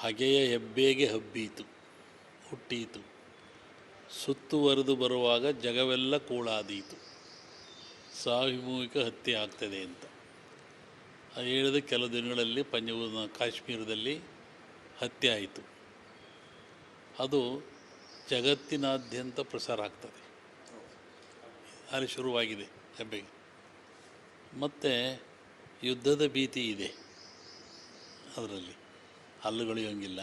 ಹಗೆಯ ಹೆಬ್ಬೇಗೆ ಹಬ್ಬೀತು, ಹುಟ್ಟೀತು. ಸುತ್ತುವರೆದು ಬರುವಾಗ ಜಗವೆಲ್ಲ ಕೂಳಾದೀತು. ಸಾಮೂಹಿಕ ಹತ್ಯೆ ಆಗ್ತದೆ ಅಂತ. ಹೇಳಿದ ಕೆಲವು ದಿನಗಳಲ್ಲಿ ಪಂಜಾಬ್, ಕಾಶ್ಮೀರದಲ್ಲಿ ಹತ್ಯೆ ಆಯಿತು. ಅದು ಜಗತ್ತಿನಾದ್ಯಂತ ಪ್ರಸಾರ ಆಗ್ತದೆ. ಅಲ್ಲಿ ಶುರುವಾಗಿದೆ ಹೆಬ್ಬೆಗೆ. ಮತ್ತು ಯುದ್ಧದ ಭೀತಿ ಇದೆ ಅದರಲ್ಲಿ. ಹಲ್ಲುಗಳಿಯೋಂಗಿಲ್ಲ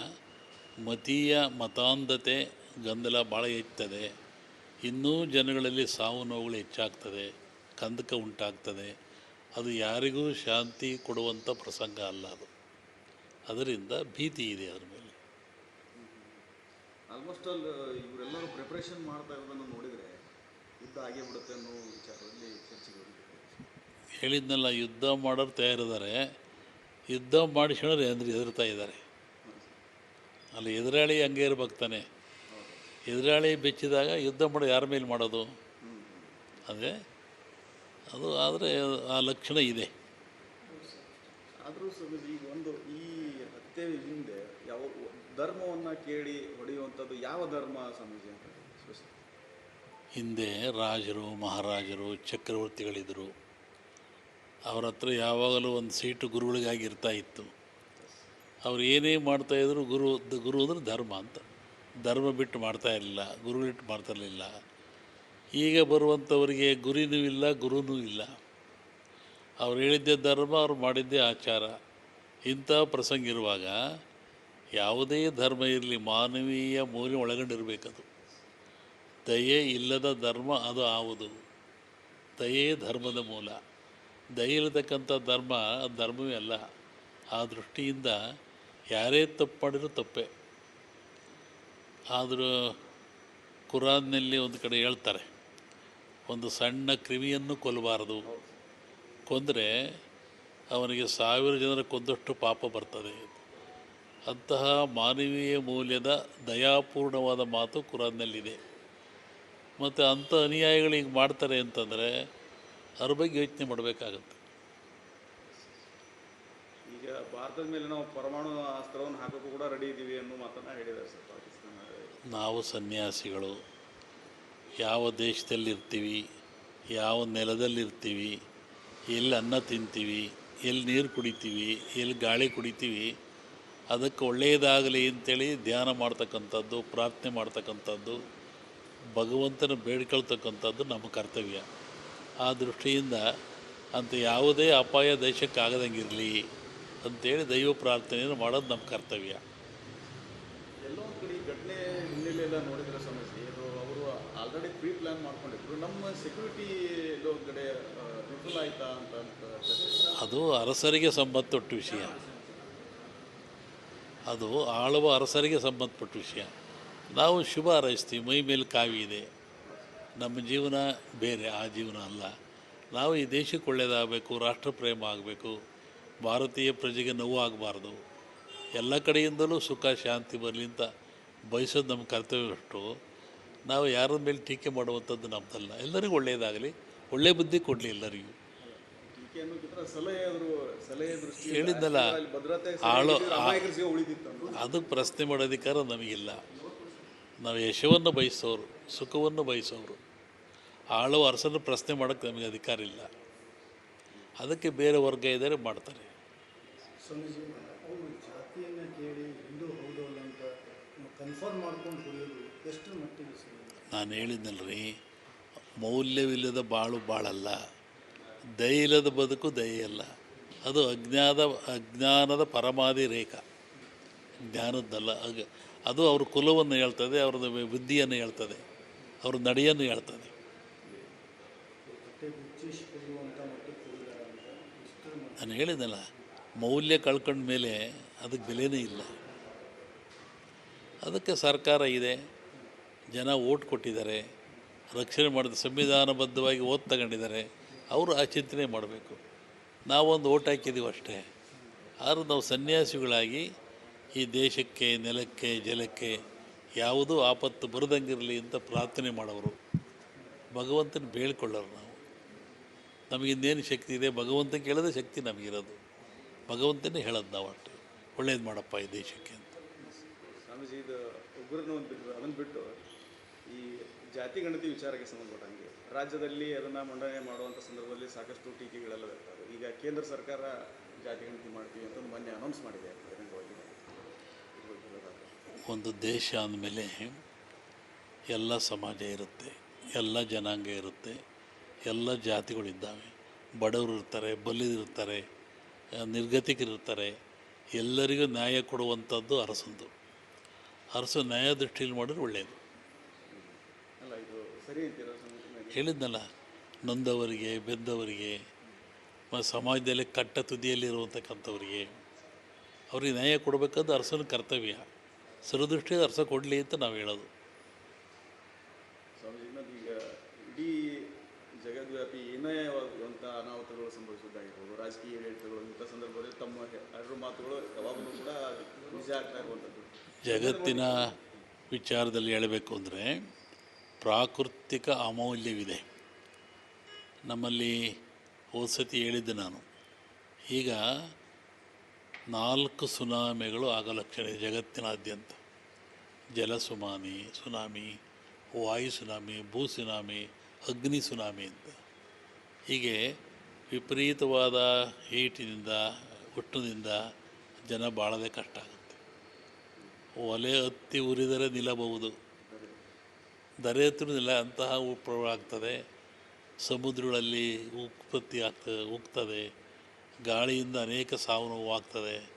ಮತೀಯ ಮತಾಂಧತೆ ಗೊಂದಲ ಭಾಳ ಹೆಚ್ಚುತ್ತದೆ ಇನ್ನೂ ಜನಗಳಲ್ಲಿ ಸಾವು ನೋವುಗಳು ಹೆಚ್ಚಾಗ್ತದೆ. ಕಂದಕ ಉಂಟಾಗ್ತದೆ. ಅದು ಯಾರಿಗೂ ಶಾಂತಿ ಕೊಡುವಂಥ ಪ್ರಸಂಗ ಅಲ್ಲ ಅದು. ಅದರಿಂದ ಭೀತಿ ಇದೆ ಅದ್ರ ಮೇಲೆ. ಆಲ್ಮೋಸ್ಟ್ ಆಲ್ ಇವರೆಲ್ಲರೂ ಪ್ರಿಪ್ರೇಷನ್ ಮಾಡ್ತಾ ಇರೋದನ್ನು ನೋಡಿದರೆ ಯುದ್ಧ ಆಗೇ ಬಿಡುತ್ತೆ ಅನ್ನೋ ವಿಚಾರದಲ್ಲಿ ಚರ್ಚೆಗೆ ಹೇಳಿದ್ನಲ್ಲ ಯುದ್ಧ ಮಾಡೋರು ತಯಾರಿದ್ದಾರೆ. ಯುದ್ಧ ಮಾಡಿಸ್ಕೊಳ್ಳೋರು ಅಂದ್ರೆ ಹೆದರ್ತಾ ಇದ್ದಾರೆ? ಅಲ್ಲಿ ಎದುರಾಳಿ ಹಂಗೆ ಇರ್ಬೇಕು ತಾನೆ. ಎದುರಾಳಿ ಬೆಚ್ಚಿದಾಗ ಯುದ್ಧ ಮಾಡೋ ಯಾರ ಮೇಲೆ ಮಾಡೋದು? ಅದೇ? ಅದು ಆದರೆ ಆ ಲಕ್ಷಣ ಇದೆ. ಆದರೂ ಸ್ವಾಮೀಜಿ ಈಗ ಒಂದು ಈ ಹತ್ಯೆ ಹಿಂದೆ ಯಾವ ಧರ್ಮವನ್ನು ಕೇಳಿ ಹೊಡೆಯುವಂಥದ್ದು ಯಾವ ಧರ್ಮ ಸ್ವಾಮೀಜಿ ಅಂತ ಹಿಂದೆ ರಾಜರು ಮಹಾರಾಜರು ಚಕ್ರವರ್ತಿಗಳಿದ್ದರು ಅವರ ಹತ್ರ ಯಾವಾಗಲೂ ಒಂದು ಸೀಟು ಗುರುಗಳಿಗಾಗಿ ಇರ್ತಾ ಇತ್ತು. ಅವ್ರು ಏನೇ ಮಾಡ್ತಾಯಿದ್ರು ಗುರು ಗುರು ಅಂದರೆ ಧರ್ಮ ಅಂತ. ಧರ್ಮ ಬಿಟ್ಟು ಮಾಡ್ತಾ ಇರಲಿಲ್ಲ ಗುರು ಇಟ್ಟು ಮಾಡ್ತಾ ಇರಲಿಲ್ಲ. ಈಗ ಬರುವಂಥವರಿಗೆ ಗುರಿನೂ ಇಲ್ಲ, ಗುರುನೂ ಇಲ್ಲ. ಅವ್ರು ಹೇಳಿದ್ದೇ ಧರ್ಮ, ಅವ್ರು ಮಾಡಿದ್ದೇ ಆಚಾರ. ಇಂಥ ಪ್ರಸಂಗ ಇರುವಾಗ ಯಾವುದೇ ಧರ್ಮ ಇರಲಿ, ಮಾನವೀಯ ಮೌಲ್ಯ ಒಳಗೊಂಡಿರಬೇಕದು. ದಯೆ ಇಲ್ಲದ ಧರ್ಮ ಅದು ಆವುದು. ದಯೆ ಧರ್ಮದ ಮೂಲ. ದಯೆ ಇರತಕ್ಕಂಥ ಧರ್ಮ, ಧರ್ಮವೇ ಅಲ್ಲ. ಆ ದೃಷ್ಟಿಯಿಂದ ಯಾರೇ ತಪ್ಪು ಮಾಡಿದರೂ ತಪ್ಪೇ. ಆದರೂ ಕುರಾನ್ನಲ್ಲಿ ಒಂದು ಕಡೆ ಹೇಳ್ತಾರೆ, ಒಂದು ಸಣ್ಣ ಕ್ರಿಮಿಯನ್ನು ಕೊಲ್ಲಬಾರದು. ಕೊಂದರೆ ಅವನಿಗೆ ಸಾವಿರ ಜನರ ಕೊಂದಷ್ಟು ಪಾಪ ಬರ್ತದೆ. ಅಂತಹ ಮಾನವೀಯ ಮೌಲ್ಯದ ದಯಾಪೂರ್ಣವಾದ ಮಾತು ಕುರಾನ್ನಲ್ಲಿದೆ ಮತ್ತು ಅಂಥ ಅನುಯಾಯಿಗಳು ಹಿಂಗೆ ಮಾಡ್ತಾರೆ ಅಂತಂದರೆ ಅದ್ರ ಬಗ್ಗೆ ಯೋಚನೆ ಮಾಡಬೇಕಾಗತ್ತೆ. ಈಗ ಭಾರತದ ಮೇಲೆ ನಾವು ಪರಮಾಣು ಅಸ್ತ್ರವನ್ನು ಹಾಕೋಕ್ಕೂ ಕೂಡ ರೆಡಿ ಇದ್ದೀವಿ ಅನ್ನೋ ಮಾತನ್ನು ಹೇಳಿದ್ದಾರೆ ಸರ್ ಪಾಕಿಸ್ತಾನ ನಾವು ಸನ್ಯಾಸಿಗಳು. ಯಾವ ದೇಶದಲ್ಲಿರ್ತೀವಿ, ಯಾವ ನೆಲದಲ್ಲಿರ್ತೀವಿ, ಎಲ್ಲಿ ಅನ್ನ ತಿಂತೀವಿ, ಎಲ್ಲಿ ನೀರು ಕುಡಿತೀವಿ, ಎಲ್ಲಿ ಗಾಳಿ ಕುಡಿತೀವಿ, ಅದಕ್ಕೆ ಒಳ್ಳೆಯದಾಗಲಿ ಅಂತೇಳಿ ಧ್ಯಾನ ಮಾಡ್ತಕ್ಕಂಥದ್ದು, ಪ್ರಾರ್ಥನೆ ಮಾಡ್ತಕ್ಕಂಥದ್ದು, ಭಗವಂತನ ಬೇಡ್ಕೊಳ್ತಕ್ಕಂಥದ್ದು ನಮ್ಮ ಕರ್ತವ್ಯ. ಆ ದೃಷ್ಟಿಯಿಂದ ಅಂತ ಯಾವುದೇ ಅಪಾಯ ದೇಶಕ್ಕೆ ಆಗದಂಗಿರಲಿ ಅಂತೇಳಿ ದೈವ ಪ್ರಾರ್ಥನೆಯನ್ನು ಮಾಡೋದು ನಮ್ಮ ಕರ್ತವ್ಯ. ಎಲ್ಲೋ ಒಂದು ಕಡೆ ಘಟನೆ ಹಿನ್ನೆಲೆಯೆಲ್ಲ ನೋಡಿದ್ರೆ ಸಮಸ್ಯೆ ಇದು ಅವರು ಆಲ್ರೆಡಿ ಪ್ರೀ ಪ್ಲಾನ್ ಮಾಡ್ಕೊಂಡಿದ್ರು. ನಮ್ಮ ಸೆಕ್ಯೂರಿಟಿ ಎಲ್ಲೋ ಒಂದು ಕಡೆ ಆ, ವಿಫಲ ಆಯ್ತಾ ಅಂತ ಅಂತ ಅದು ಅರಸರಿಗೆ ಸಂಬಂಧಪಟ್ಟ ವಿಷಯ. ಅದು ಆಳುವ ಅರಸರಿಗೆ ಸಂಬಂಧಪಟ್ಟ ವಿಷಯ. ನಾವು ಶುಭ ಹಾರೈಸ್ತೀವಿ ಮೈ ಮೇಲೆ ಕಾವಿ ಇದೆ. ನಮ್ಮ ಜೀವನ ಬೇರೆ ಆ ಜೀವನ ಅಲ್ಲ. ನಾವು ಈ ದೇಶಕ್ಕೆ ಒಳ್ಳೆಯದಾಗಬೇಕು ರಾಷ್ಟ್ರ ಪ್ರೇಮ ಆಗಬೇಕು. ಭಾರತೀಯ ಪ್ರಜೆಗೆ ನೋವು ಆಗಬಾರ್ದು. ಎಲ್ಲ ಕಡೆಯಿಂದಲೂ ಸುಖ ಶಾಂತಿ ಬರಲಿ ಅಂತ ಬಯಸೋದು ನಮ್ಮ ಕರ್ತವ್ಯವಷ್ಟು ನಾವು ಯಾರ ಮೇಲೆ ಟೀಕೆ ಮಾಡುವಂಥದ್ದು ನಮ್ಮದಲ್ಲ ಎಲ್ಲರಿಗೂ ಒಳ್ಳೆಯದಾಗಲಿ. ಒಳ್ಳೆ ಬುದ್ಧಿ ಕೊಡಲಿ ಎಲ್ಲರಿಗೂ. ಹೇಳಿದ್ದಲ್ಲ ಆಳು- ಅದು ಪ್ರಶ್ನೆ ಮಾಡೋ ಅಧಿಕಾರ ನಮಗಿಲ್ಲ. ನಾವು ಯಶವನ್ನು ಬಯಸೋರು ಸುಖವನ್ನು ಬಯಸೋರು. ಆಳು ಅರಸನ್ನು ಪ್ರಶ್ನೆ ಮಾಡೋಕ್ಕೆ ನಮಗೆ ಅಧಿಕಾರ ಇಲ್ಲ. ಅದಕ್ಕೆ ಬೇರೆ ವರ್ಗ ಇದ್ದಾರೆ ಮಾಡ್ತಾರೆ. ನಾನು ಹೇಳಿದ್ನಲ್ರಿ ಮೌಲ್ಯವಿಲ್ಲದ ಬಾಳು ಬಾಳಲ್ಲ ದಯ ಇಲ್ಲದ ಬದುಕು ದಯೆಯಲ್ಲ. ಅದು ಅಜ್ಞಾದ ಅಜ್ಞಾನದ ಪರಮಾದಿ ರೇಖಾ. ಜ್ಞಾನದ್ದಲ್ಲ ಅದು ಅವ್ರ ಕುಲವನ್ನು ಹೇಳ್ತದೆ ಅವ್ರದ್ದು ಬುದ್ಧಿಯನ್ನು ಹೇಳ್ತದೆ ಅವ್ರ ನಡೆಯನ್ನು ಹೇಳ್ತದೆ. ನಾನು ಹೇಳಿದ್ನಲ್ಲ, ಮೌಲ್ಯ ಕಳ್ಕೊಂಡ ಮೇಲೆ ಅದಕ್ಕೆ ಬೆಲೆನೇ ಇಲ್ಲ. ಅದಕ್ಕೆ ಸರ್ಕಾರ ಇದೆ, ಜನ ಓಟ್ ಕೊಟ್ಟಿದ್ದಾರೆ, ರಕ್ಷಣೆ ಮಾಡಿದ ಸಂವಿಧಾನಬದ್ಧವಾಗಿ ಓದ್ ತಗೊಂಡಿದ್ದಾರೆ, ಅವರು ಆ ಚಿಂತನೆ ಮಾಡಬೇಕು. ನಾವೊಂದು ಓಟ್ ಹಾಕಿದ್ದೀವಿ ಅಷ್ಟೇ. ಆದರೂ ನಾವು ಸನ್ಯಾಸಿಗಳಾಗಿ ಈ ದೇಶಕ್ಕೆ, ನೆಲಕ್ಕೆ, ಜಲಕ್ಕೆ ಯಾವುದೂ ಆಪತ್ತು ಬರದಂಗಿರಲಿ ಅಂತ ಪ್ರಾರ್ಥನೆ ಮಾಡೋರು. ಭಗವಂತನ ಬೇಳ್ಕೊಳ್ಳೋರು ನಾವು. ನಮಗಿನ್ನೇನು ಶಕ್ತಿ ಇದೆ? ಭಗವಂತ ಕೇಳಿದ್ರೆ ಶಕ್ತಿ ನಮಗಿರೋದು. ಭಗವಂತನೇ ಹೇಳೋದು ನಾವು ಅಷ್ಟು ಒಳ್ಳೇದು ಮಾಡಪ್ಪ ಈ ದೇಶಕ್ಕೆ ಅಂತ. ಸ್ವಾಮೀಜಿ ಇದು ಉಗ್ರನ ಅದನ್ನು ಬಿಟ್ಟು ಈ ಜಾತಿ ಗಣತಿ ವಿಚಾರಕ್ಕೆ ಸಂಬಂಧಪಟ್ಟಂಗೆ ರಾಜ್ಯದಲ್ಲಿ ಅದನ್ನು ಮಂಡನೆ ಮಾಡುವಂಥ ಸಂದರ್ಭದಲ್ಲಿ ಸಾಕಷ್ಟು ಟೀಕೆಗಳೆಲ್ಲ ಬರ್ತವೆ ಈಗ ಕೇಂದ್ರ ಸರ್ಕಾರ ಜಾತಿ ಗಣತಿ ಮಾಡ್ತೀವಿ ಅಂತ ಮೊನ್ನೆ ಅನೌನ್ಸ್ ಮಾಡಿದೆ. ಒಂದು ದೇಶ ಅಂದಮೇಲೆ ಎಲ್ಲ ಸಮಾಜ ಇರುತ್ತೆ ಎಲ್ಲ ಜನಾಂಗ ಇರುತ್ತೆ. ಎಲ್ಲ ಜಾತಿಗಳಿದ್ದಾವೆ. ಬಡವರು ಇರ್ತಾರೆ ಬಲ್ಲಿದಿರ್ತಾರೆ ನಿರ್ಗತಿಕರಿರ್ತಾರೆ ಎಲ್ಲರಿಗೂ ನ್ಯಾಯ ಕೊಡುವಂಥದ್ದು ಅರಸಂದು. ಅರಸು ನ್ಯಾಯ ದೃಷ್ಟಿಯಲ್ಲಿ ಮಾಡಿದ್ರೆ ಒಳ್ಳೆಯದು ಹೇಳಿದ್ನಲ್ಲ, ನೊಂದವರಿಗೆ ಬೆದ್ದವರಿಗೆ ಸಮಾಜದಲ್ಲಿ ಕಟ್ಟ ತುದಿಯಲ್ಲಿರುವಂತಕ್ಕಂಥವ್ರಿಗೆ ಅವ್ರಿಗೆ ನ್ಯಾಯ ಕೊಡಬೇಕಾದ್ದು ಅರಸನ ಕರ್ತವ್ಯ. ಸರದೃಷ್ಟಿಯಲ್ಲಿ ಅರಸ ಕೊಡಲಿ ಅಂತ ನಾವು ಹೇಳೋದು ಸ್ವಾಮೀಜಿ ಇನ್ನೊಂದು ಈಗ ಇಡೀ ಜಗದ್ವ್ಯಾಪಿ ಏನೇ ಅನಾಹುತಗಳು ಸಂಭವಿಸುವುದಾಗಿರ್ಬೋದು, ರಾಜಕೀಯ ಏರಿಳಿತಗಳು ಇಂಥ ಸಂದರ್ಭದಲ್ಲಿ ತಮ್ಮ ಎರಡು ಮಾತುಗಳು ಯಾವಾಗಲೂ ಕೂಡ ನಿಜ ಆಗ್ತಾ ಇರುವಂಥದ್ದು. ಜಗತ್ತಿನ ವಿಚಾರದಲ್ಲಿ ಹೇಳಬೇಕು ಅಂದರೆ ಪ್ರಾಕೃತಿಕ ಅಮೌಲ್ಯವಿದೆ. ನಮ್ಮಲ್ಲಿ ಹೋಸತಿ ಹೇಳಿದ್ದೆ ನಾನು. ಈಗ ನಾಲ್ಕು ಸುನಾಮಿಗಳು ಆಗಲಕ್ಷಣ ಇದೆ ಜಗತ್ತಿನಾದ್ಯಂತ. ಜಲ ಸುನಾಮಿ ಸುನಾಮಿ, ವಾಯು ಸುನಾಮಿ, ಭೂ ಸುನಾಮಿ, ಅಗ್ನಿ ಸುನಾಮಿ ಅಂತ. ಹೀಗೆ ವಿಪರೀತವಾದ ಹೀಟಿನಿಂದ, ಹುಟ್ಟಿನಿಂದ ಜನ ಬಾಳದೆ ಕಷ್ಟ ಆಗುತ್ತೆ. ಒಲೆ ಹತ್ತಿ ಉರಿದರೆ ನಿಲ್ಲಬಹುದು. ದರೆ ಹತ್ತಿರ ನಿಲ್ಲ, ಅಂತಹ ಉಪ್ರವ ಸಮುದ್ರಗಳಲ್ಲಿ ಉತ್ಪತ್ತಿ ಆಗ್ತದೆ ಹೋಗ್ತದೆ ಗಾಳಿಯಿಂದ ಅನೇಕ ಸಾವು ನೋವು ಆಗ್ತದೆ.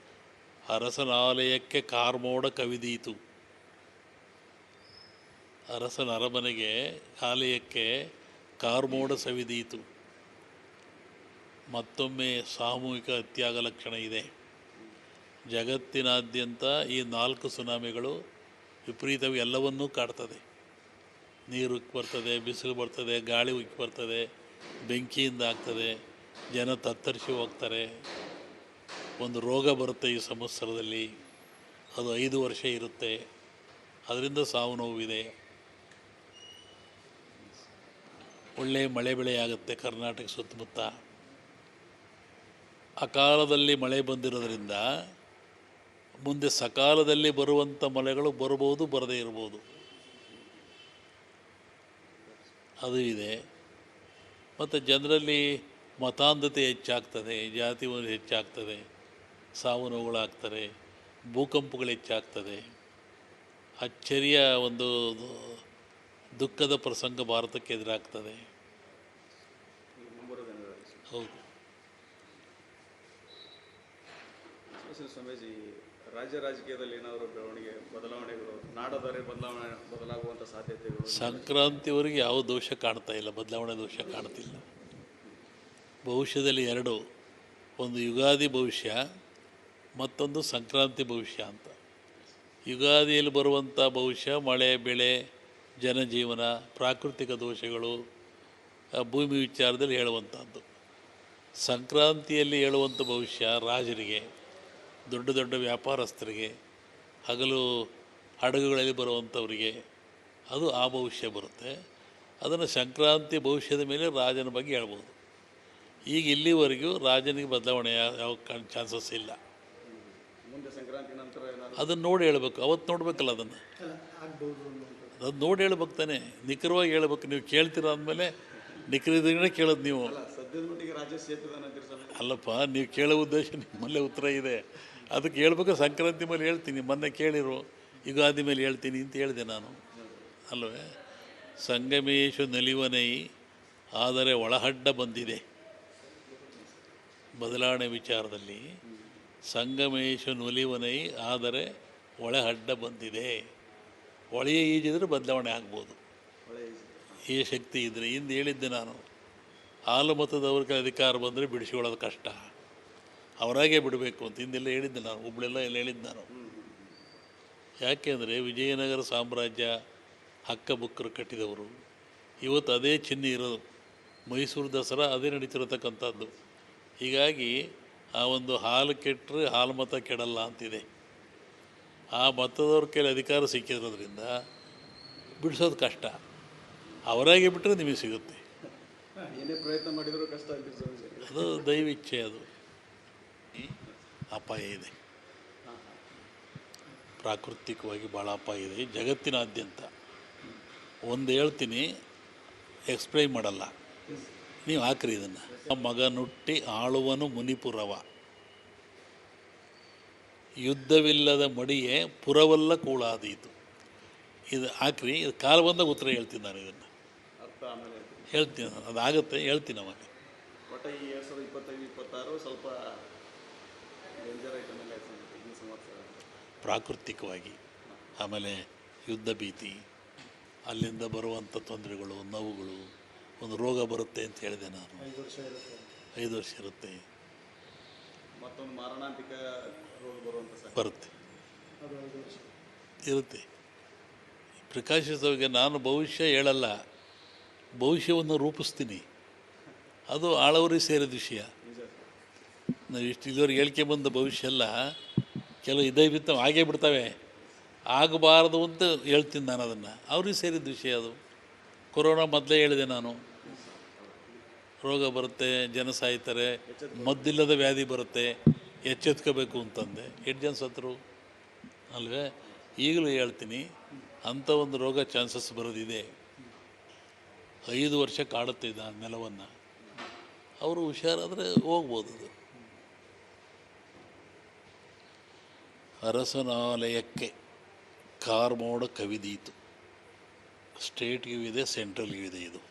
ಅರಸನ ಆಲಯಕ್ಕೆ ಕಾರ್ಮೋಡ ಕವಿದೀತು. ಅರಸನ ಅರಮನೆಗೆ, ಆಲಯಕ್ಕೆ ಕಾರ್ಮೋಡ ಸವಿದೀತು. ಮತ್ತೊಮ್ಮೆ ಸಾಮೂಹಿಕ ಅತ್ಯಾಗ ಲಕ್ಷಣ ಇದೆ. ಜಗತ್ತಿನಾದ್ಯಂತ ಈ ನಾಲ್ಕು ಸುನಾಮಿಗಳು ವಿಪರೀತವು ಎಲ್ಲವನ್ನೂ ಕಾಡ್ತದೆ. ನೀರು ಉಕ್ಕಿ ಬರ್ತದೆ, ಬಿಸಿಲು ಬರ್ತದೆ, ಗಾಳಿ ಉಕ್ಕಿ ಬರ್ತದೆ, ಬೆಂಕಿಯಿಂದ ಆಗ್ತದೆ, ಜನ ತತ್ತರಿಸಿ ಹೋಗ್ತಾರೆ. ಒಂದು ರೋಗ ಬರುತ್ತೆ ಈ ಸಂವತ್ಸರದಲ್ಲಿ. ಅದು ಐದು ವರ್ಷ ಇರುತ್ತೆ. ಅದರಿಂದ ಸಾವು ನೋವಿದೆ. ಒಳ್ಳೆಯ ಮಳೆ ಬೆಳೆಯಾಗುತ್ತೆ ಕರ್ನಾಟಕ ಸುತ್ತಮುತ್ತ. ಅಕಾಲದಲ್ಲಿ ಮಳೆ ಬಂದಿರೋದ್ರಿಂದ ಮುಂದೆ ಸಕಾಲದಲ್ಲಿ ಬರುವಂಥ ಮಳೆಗಳು ಬರಬಹುದು, ಬರದೇ ಇರ್ಬೋದು ಅದು ಇದೆ. ಮತ್ತು ಜನರಲ್ಲಿ ಮತಾಂಧತೆ ಹೆಚ್ಚಾಗ್ತದೆ, ಜಾತಿ ಹೆಚ್ಚಾಗ್ತದೆ ಸಾವು ನೋವುಗಳಾಗ್ತದೆ ಭೂಕಂಪಗಳು ಹೆಚ್ಚಾಗ್ತದೆ. ಅಚ್ಚರಿಯ ಒಂದು ದುಃಖದ ಪ್ರಸಂಗ ಭಾರತಕ್ಕೆ ಎದುರಾಗ್ತದೆ. ಹೌದು. ಶ್ರೀ ಸ್ವಾಮೀಜಿ, ರಾಜ್ಯ ರಾಜಕೀಯದಲ್ಲಿ ಏನಾದರೂ ಬೆಳವಣಿಗೆ, ಬದಲಾವಣೆಗಳು ನಾಡದರೆ ಬದಲಾವಣೆ ಬದಲಾಗುವಂಥ ಸಾಧ್ಯತೆಗಳು? ಸಂಕ್ರಾಂತಿವರೆಗೆ ಯಾವ ದೋಷ ಕಾಣ್ತಾ ಇಲ್ಲ, ಬದಲಾವಣೆ ದೋಷ ಕಾಣ್ತಿಲ್ಲ. ಭವಿಷ್ಯದಲ್ಲಿ ಎರಡು, ಒಂದು ಯುಗಾದಿ ಭವಿಷ್ಯ, ಮತ್ತೊಂದು ಸಂಕ್ರಾಂತಿ ಭವಿಷ್ಯ ಅಂತ. ಯುಗಾದಿಯಲ್ಲಿ ಬರುವಂಥ ಭವಿಷ್ಯ, ಮಳೆ, ಬೆಳೆ, ಜನಜೀವನ, ಪ್ರಾಕೃತಿಕ ದೋಷಗಳು ಭೂಮಿ ವಿಚಾರದಲ್ಲಿ ಹೇಳುವಂಥದ್ದು ಸಂಕ್ರಾಂತಿಯಲ್ಲಿ ಹೇಳುವಂಥ ಭವಿಷ್ಯ ರಾಜರಿಗೆ ದೊಡ್ಡ ದೊಡ್ಡ ವ್ಯಾಪಾರಸ್ಥರಿಗೆ ಹಗಲು ಹಡಗುಗಳಲ್ಲಿ ಬರುವಂಥವರಿಗೆ ಅದು ಆ ಭವಿಷ್ಯ ಬರುತ್ತೆ. ಅದನ್ನು ಸಂಕ್ರಾಂತಿ ಭವಿಷ್ಯದ ಮೇಲೆ ರಾಜನ ಬಗ್ಗೆ ಹೇಳ್ಬೋದು. ಈಗ ಇಲ್ಲಿವರೆಗೂ ರಾಜನಿಗೆ ಬದಲಾವಣೆ ಯಾವ ಚಾನ್ಸಸ್ ಇಲ್ಲ. ಅದನ್ನು ನೋಡಿ ಹೇಳ್ಬೇಕು. ಅವತ್ತು ನೋಡಬೇಕಲ್ಲ ಅದನ್ನು. ಅದು ನೋಡಿ ಹೇಳ್ಬೇಕು ತಾನೆ. ನಿಖರವಾಗಿ ಹೇಳ್ಬೇಕು. ನೀವು ಕೇಳ್ತೀರ ಅಂದಮೇಲೆ ನಿಖರದಿಂದ ಕೇಳೋದು ನೀವು. ಅಲ್ಲಪ್ಪ ನೀವು ಕೇಳೋ ಉದ್ದೇಶ ನಿಮ್ಮಲ್ಲೇ ಉತ್ತರ ಇದೆ. ಅದಕ್ಕೆ ಹೇಳ್ಬೇಕು, ಸಂಕ್ರಾಂತಿ ಮೇಲೆ ಹೇಳ್ತೀನಿ. ಮೊನ್ನೆ ಕೇಳಿರು, ಯುಗಾದಿ ಮೇಲೆ ಹೇಳ್ತೀನಿ ಅಂತ ಹೇಳಿದೆ ನಾನು. ಅಲ್ವೇ? ಸಂಗಮೇಶು ನಲಿವನೈ, ಆದರೆ ಒಳಹಡ್ಡ ಬಂದಿದೆ. ಬದಲಾವಣೆ ವಿಚಾರದಲ್ಲಿ, ಸಂಗಮೇಶು ನುಲಿವನೈ, ಆದರೆ ಒಳಹಡ್ಡ ಬಂದಿದೆ. ಒಳೆಯ ಈಜಿದ್ರೆ ಬದಲಾವಣೆ ಆಗ್ಬೋದು. ಈ ಶಕ್ತಿ ಇದ್ದರೆ ಹಿಂದೆ ಹೇಳಿದ್ದೆ ನಾನು. ಹಾಲು ಮತದವ್ರಿಗೆ ಅಧಿಕಾರ ಬಂದರೆ ಬಿಡಿಸಿಕೊಳ್ಳೋದು ಕಷ್ಟ. ಅವರಾಗೆ ಬಿಡಬೇಕು ಅಂತ ಹಿಂದೆಲ್ಲ ಹೇಳಿದ್ದೆ ನಾನು ಹುಬ್ಳೆಲ್ಲ ಎಲ್ಲ ಹೇಳಿದ್ದೆ ನಾನು. ಯಾಕೆಂದರೆ ವಿಜಯನಗರ ಸಾಮ್ರಾಜ್ಯ ಹಕ್ಕಬುಕ್ಕರು ಕಟ್ಟಿದವರು. ಇವತ್ತು ಅದೇ ಚಿಹ್ನೆ ಇರೋದು. ಮೈಸೂರು ದಸರಾ ಅದೇ ನಡೀತಿರತಕ್ಕಂಥದ್ದು. ಹೀಗಾಗಿ ಆ ಒಂದು ಹಾಲು ಕೆಟ್ಟರೆ ಹಾಲು ಮತ ಕೆಡಲ್ಲ ಅಂತಿದೆ. ಆ ಮತದವ್ರ ಕೈಲಿ ಅಧಿಕಾರ ಸಿಕ್ಕಿರೋದ್ರಿಂದ ಬಿಡಿಸೋದು ಕಷ್ಟ. ಅವರಾಗೆ ಬಿಟ್ಟರೆ ನಿಮಗೆ ಸಿಗುತ್ತೆ. ಏನೇ ಪ್ರಯತ್ನ ಮಾಡಿದರೂ ಕಷ್ಟ ಅದು ದೈವಿಚ್ಛೆ ಅದು. ಅಪಾಯ ಇದೆ. ಪ್ರಾಕೃತಿಕವಾಗಿ ಭಾಳ ಅಪಾಯ ಇದೆ. ಜಗತ್ತಿನಾದ್ಯಂತ ಒಂದು ಹೇಳ್ತೀನಿ ಎಕ್ಸ್ಪ್ಲೈನ್ ಮಾಡಲ್ಲ. ನೀವು ಹಾಕ್ರಿ ಇದನ್ನು. ಮಗ ನುಟ್ಟಿ ಆಳುವನು ಮುನಿಪುರವ. ಯುದ್ಧವಿಲ್ಲದ ಮಡಿಯೇ ಪುರವಲ್ಲ ಕೂಳಾದೀತು. ಇದು ಹಾಕ್ರಿ ಇದು ಕಾಲ ಬಂದಾಗ ಉತ್ತರ ಹೇಳ್ತೀನಿ ನಾನು ಇದನ್ನು. ಹೇಳ್ತೀನಿ. ಅದಾಗುತ್ತೆ ಹೇಳ್ತೀನಿ ಅವಾಗ ಪ್ರಾಕೃತಿಕವಾಗಿ ಆಮೇಲೆ ಯುದ್ಧ ಭೀತಿ ಅಲ್ಲಿಂದ ಬರುವಂಥ ತೊಂದರೆಗಳು ನೋವುಗಳು ಒಂದು ರೋಗ ಬರುತ್ತೆ ಅಂತ ಹೇಳಿದೆ ನಾನು. ಐದು ವರ್ಷ ಇರುತ್ತೆ. ಅಂತ. ವರ್ಷ ಇರುತ್ತೆ. ಮತ್ತೊಂದು ಮಾರಣಾಂತಿಕ ರೋಗ ಬರುವಂಥ ಬರುತ್ತೆ. ಅದು ಇರುತ್ತೆ. ಪ್ರಕಾಶಿಸೋಕೆ ನಾನು ಭವಿಷ್ಯ ಹೇಳಲ್ಲ ಭವಿಷ್ಯವನ್ನು ರೂಪಿಸ್ತೀನಿ. ಅದು ಆಳವರಿ ಸೇರಿದ ವಿಷಯ. ನಾವು ಇಷ್ಟು ಇದುವರೆಗೆ ಹೇಳಿಕೆ ಬಂದ ಭವಿಷ್ಯ ಎಲ್ಲ ಕೆಲವು ಇದೇ ಬಿತ್ತ ಆಗೇ ಬಿಡ್ತವೆ. ಆಗಬಾರದು ಅಂತ ಹೇಳ್ತೀನಿ ನಾನು ಅದನ್ನು. ಅವ್ರಿಗೆ ಸೇರಿದ ವಿಷಯ ಅದು. ಕೊರೋನಾ ಮೊದಲೇ ಹೇಳಿದೆ ನಾನು. ರೋಗ ಬರುತ್ತೆ, ಜನ ಸಾಯ್ತಾರೆ, ಮದ್ದಿಲ್ಲದ ವ್ಯಾಧಿ ಬರುತ್ತೆ, ಎಚ್ಚೆತ್ಕೋಬೇಕು ಅಂತಂದೆ. ಎಷ್ಟು ಜನ ಸತ್ರು ಅಲ್ವೇ? ಈಗಲೂ ಹೇಳ್ತೀನಿ, ಅಂಥ ಒಂದು ರೋಗ ಚಾನ್ಸಸ್ ಬರೋದಿದೆ. ಐದು ವರ್ಷ ಕಾಡುತ್ತೆ ನೆಲವನ್ನು. ಅವರು ಹುಷಾರಾದರೆ ಹೋಗ್ಬೋದು ಅದು. ಅರಸನಾಲಯಕ್ಕೆ ಕಾರ್ಮೋಡ ಕವಿದೀತು. ಸ್ಟೇಟ್ಗೂ ಇದೆ ಸೆಂಟ್ರಲ್ಗೂ ಇದೆ ಇದು.